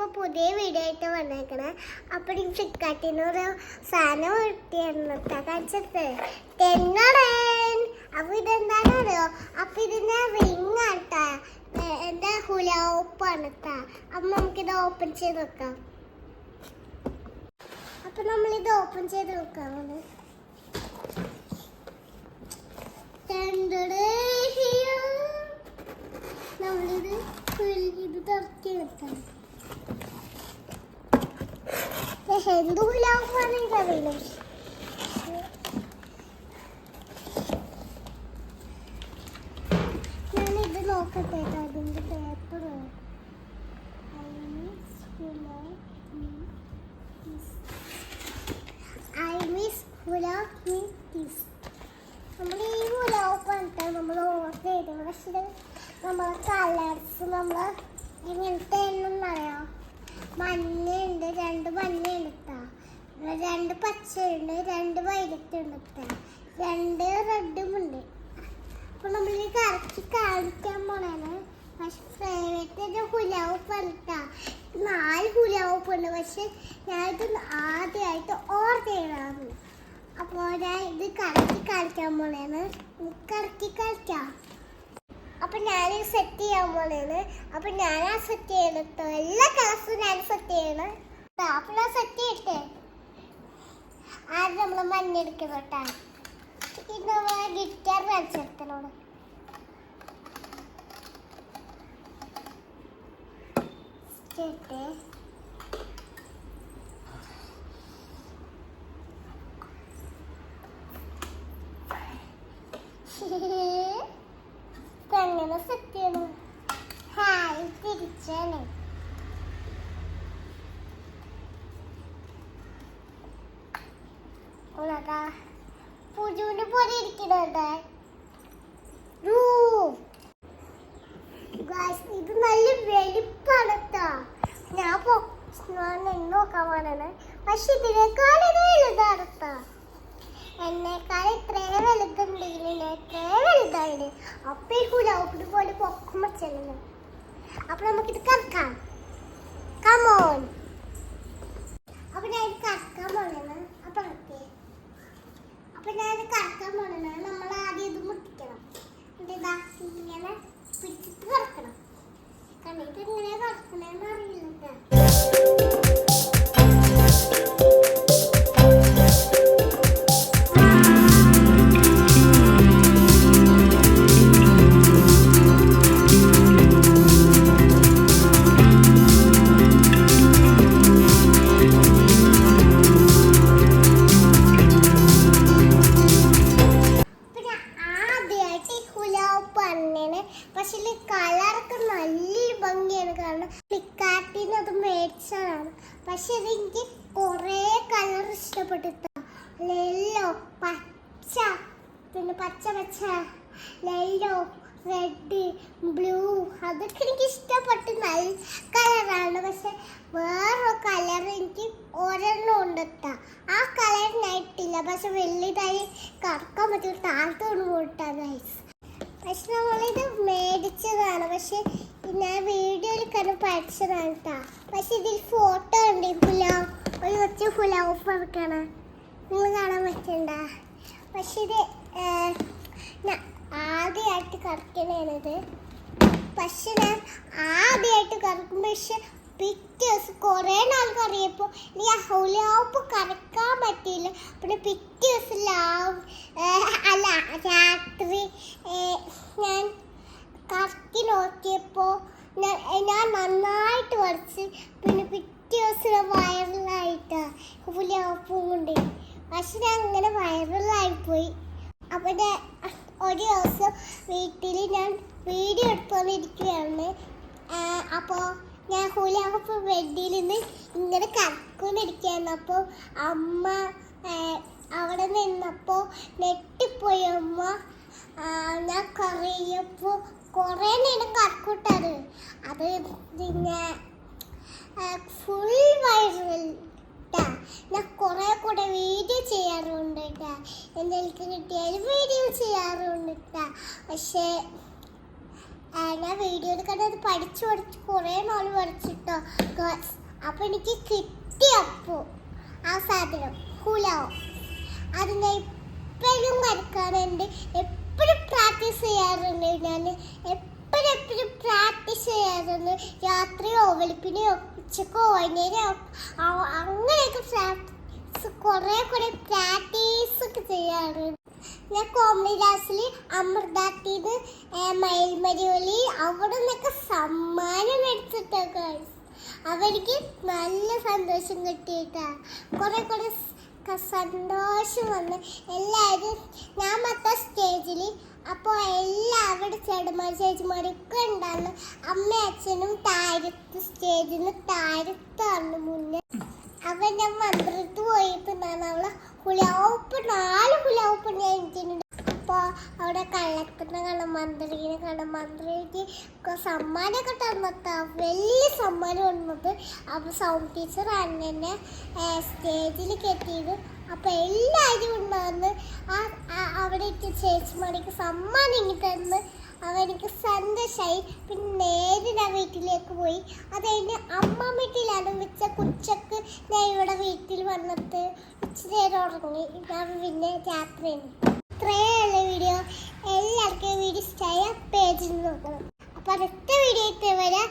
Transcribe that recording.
ഇപ്പൊ പുതിയ വീഡിയോ ആയിട്ട് വന്നേക്കണേ. അപ്പൊ എനിക്ക് ഫ്ലിപ്കാർട്ടിന്ന് ഒരു സാധനം കിട്ടിയായിരുന്നു. കാണിച്ചത് തെന്നടൻ അപ്പൊ ഇതെന്താണെന്ന് അറിയോ അപ്പൊ ഇതിന്റെ റിങ് ആട്ടാ. ഹുല ഹുലാപ്പാണ് ട്ടാ അപ്പൊ നമുക്കിത് ഓപ്പൺ ചെയ്ത് നോക്കാം അപ്പൊ നമ്മളിത് ഓപ്പൺ ചെയ്ത് നോക്കാം നമ്മളിത് ഇത് തുറക്കി വെക്കാം. എന്ത് ഗുലാബാണ് എനിക്കറിയില്ല ഞാനിത് നോക്കട്ടെ ട്ടോ, അതിന്റെ paper I miss gulab means നമ്മൾ ഈ ഗുലാബ് പറഞ്ഞിട്ട് നമ്മൾ ഓർഡർ ചെയ്തത് പക്ഷേ നമ്മളെ കളേഴ്സ് നമ്മൾ ഇങ്ങനത്തെ എന്നറിയാം മഞ്ഞയുണ്ട് രണ്ട് മഞ്ഞയുണ്ട് ട്ടാ. രണ്ട് പച്ചയുണ്ട് രണ്ട് വൈലറ്റ് ഉണ്ട്. രണ്ട് റെഡും ഉണ്ട്. അപ്പൊ നമ്മൾ കറക്കി കാണിക്കാൻ പോണാണ്. പക്ഷെ ഫേവറേറ്റ് കുലാവ് പറഞ്ഞിട്ടാ നാല് കുലാവ് ഉണ്ട്. പക്ഷെ ഞാനിത് ആദ്യമായിട്ട് ഓർഡർ ചെയ്യണമാണ് അപ്പോൾ ഞാൻ ഇത് കറക്കി കാണിക്കാൻ പോണേന്ന് കറക്കി കളിക്കാം അപ്പം ഞാൻ സെറ്റ് ചെയ്യാൻ പോണേന്ന് അപ്പം ഞാൻ ആ സെറ്റ് ചെയ്യണട്ടോ എല്ലാ കളേഴ്സും ഞാൻ സെറ്റ് ചെയ്യണം. അപ്പൊ ഞാൻ സെറ്റ് ചെയ്യട്ടെ? ആദ്യം നമ്മൾ മഞ്ഞെടുക്കുന്നോട്ടാണ് ഇത് നമ്മൾ ഗിറ്റാർ എങ്ങനെ സെറ്റ് ചെയ്യണം. ഹായ് തിരിച്ചാണ് ഉള്ളതാ പുജുവിന്റെ പോലെ ഇരിക്കണത് ഇത് നല്ല വെളുപ്പാണ് ട്ടോ. ഞാൻ നോക്കാൻ പോണേ പക്ഷെ ഇതിനേക്കാൾ വലുതാണത്താ. എന്നെക്കാൾ ഇത്രയും വലുതുണ്ടെങ്കിലും എത്രയും വലുതാണ് അപ്പൊ ഈ ഗുലാബിന് പോലെ പൊക്കം വെച്ചല്ലോ. അപ്പൊ നമുക്കിത് കറക്കാം. കമോൺ അപ്പൊ ഞാൻ ഇത് കറക്കാൻ പോണേ അപ്പൊ കറക്കേ അത് കറക്കാൻ പോണേന്ന് നമ്മൾ മേടിച്ചതാണ് പക്ഷെ അതെനിക്ക് കുറേ കളർ ഇഷ്ടപ്പെട്ടു യെല്ലോ പച്ച പിന്നെ പച്ച പച്ച. Yellow red blue. അതൊക്കെ എനിക്ക് ഇഷ്ടപ്പെട്ടു. നല്ല കളറാണ്. പക്ഷെ വേറൊരു കളർ എനിക്ക് ഒരെണ്ണം ഉണ്ട് ആ കളർ ഞാൻ ഇട്ടില്ല. പക്ഷെ വലുതായി കറക്കാൻ പറ്റും കൊണ്ട് പോട്ടാ ഗൈസ് പക്ഷെ നമ്മളിത് മേടിച്ചതാണ്. പക്ഷെ ഞാൻ വീഡിയോയിൽ കണ്ട് പഠിച്ചതാണ് കേട്ടാ പക്ഷെ ഇതിൽ ഫോട്ടോ ഉണ്ട്. ഫുലാവ് ഒരു കുറച്ച് ഫുലാവ് പറക്കണം നിങ്ങൾ കാണാൻ പറ്റണ്ട? പക്ഷെ ഇത് ആദ്യമായിട്ട് കറക്കണേനത്. പക്ഷെ ഞാൻ ആദ്യമായിട്ട് കറക്കും പക്ഷെ പിറ്റേ ദിവസം കുറേ നാൾ കറിയപ്പോൾ എനിക്ക് ആ ഹുലാവ് കറക്കാൻ പറ്റിയില്ല പിന്നെ പിറ്റേ ദിവസം ലാവ് അല്ല രാത്രി ഏ, ഞാൻ കറക്കി നോക്കിയപ്പോൾ ഞാൻ ഞാൻ നന്നായിട്ട് വരച്ച് പിന്നെ പിറ്റേ ദിവസം വൈറലായിട്ട് ഹുലാപ്പും കൊണ്ട് പക്ഷെ ഞാൻ അങ്ങനെ വൈറലായിപ്പോയി അപ്പോൾ ഞാൻ ഒരു ദിവസം വീട്ടിൽ ഞാൻ വീഡിയോ എടുത്തുകൊണ്ടിരിക്കുകയാണ് അപ്പോൾ ഞാൻ ഹുലാപ്പ് വെഡിയിൽ നിന്ന് ഇങ്ങനെ കറക്കൊണ്ടിരിക്കുകയായിരുന്നു അപ്പോ അമ്മ അവിടെ നിന്നപ്പോൾ നെട്ടിപ്പോയി അമ്മ ഞാൻ കറിയപ്പോൾ കുറേ നേരം കറക്കൂട്ടത് അത് പിന്നെ ഫുൾ വൈറൽ. ഞാൻ കുറെ കൂടെ വീഡിയോ ചെയ്യാറുണ്ട് കേട്ടാ എന്തെങ്കിലും കിട്ടിയാൽ വീഡിയോ ചെയ്യാറുണ്ട് കേട്ടാ പക്ഷേ ഞാൻ വീഡിയോ എടുക്കാണ്ട് പഠിച്ചു പഠിച്ച് കുറേ നാൾ പഠിച്ചിട്ടോ. ഗേൾസ് അപ്പൊ എനിക്ക് കിട്ടി അപ്പോ ആ സാധനം. ഹുലാവ്. അത് ഞാൻ എപ്പോഴും വരക്കാറുണ്ട് എപ്പോഴും പ്രാക്ടീസ് ചെയ്യാറുണ്ട് ഞാൻ. എപ്പോഴും എപ്പോഴും പ്രാക്ടീസ് ചെയ്യാറുണ്ട്. രാത്രിയോ വെളുപ്പിനെയോ ഉച്ചക്കോ വൈകുന്നേരമോ ആ- അങ്ങനെയൊക്കെ പ്രാക്ടീസ് കുറേ കുറേ പ്രാക്ടീസ് ഒക്കെ ചെയ്യാറുണ്ട്. ഞാൻ കോമഡി ക്ലാസ്സിൽ അമൃതാട്ടിന്ന് മയിൽമരിയൊലി അവിടെ നിന്നൊക്കെ സമ്മാനം മേടിച്ചിട്ടൊക്കെ അവർക്ക് നല്ല സന്തോഷം കിട്ടിയിട്ടാ. കുറെ കുറെ സന്തോഷം വന്ന് എല്ലാവരും ഞാൻ മൊത്തം സ്റ്റേജിൽ അപ്പോൾ എല്ലാവരുടെ ചേട്ടന്മാർ ചേച്ചിമാരൊക്കെ ഉണ്ടായിരുന്നു. അമ്മ അച്ഛനും താരത്ത് സ്റ്റേജിന് താരത്താണ് മുന്നേ. അവൻ ഞാൻ മന്ത്രത്ത് പോയിട്ടുണ്ടായിരുന്നു അവളെ അവിടെ കള്ളക്കുന്ന കാണാൻ മന്ത്രിനെ കാണാൻ മന്ത്രിക്ക് സമ്മാനമൊക്കെ തന്നിട്ടാ വലിയ സമ്മാനം വന്നത് അപ്പോൾ സൗണ്ട് ടീച്ചർ അന്നെ സ്റ്റേജിൽ കെട്ടിയത്. അപ്പോൾ എല്ലാവരും ഉണ്ടായിരുന്നു ആ അവിടെ ഇട്ട് ചേച്ചിമാർക്ക് സമ്മാനം ഇങ്ങനെ തന്ന്. അവനിക്ക് സന്തോഷമായി പിന്നെ നേരെ ഞാൻ വീട്ടിലേക്ക് പോയി. അത് കഴിഞ്ഞ് അമ്മ വീട്ടിലാണ് വെച്ച കുച്ചക്ക് ഞാൻ ഇവിടെ വീട്ടിൽ വന്നിട്ട് ഇച്ചിരി നേരം ഉറങ്ങി. ഞാൻ പിന്നെ രാത്രി ഇത്രയുള്ള വീഡിയോ. എല്ലാവർക്കും വീഡിയോ ഇഷ്ടമായ പേജിൽ നോക്കണം. അപ്പോൾ അടുത്ത വീഡിയോ ഇട്ട് വരാം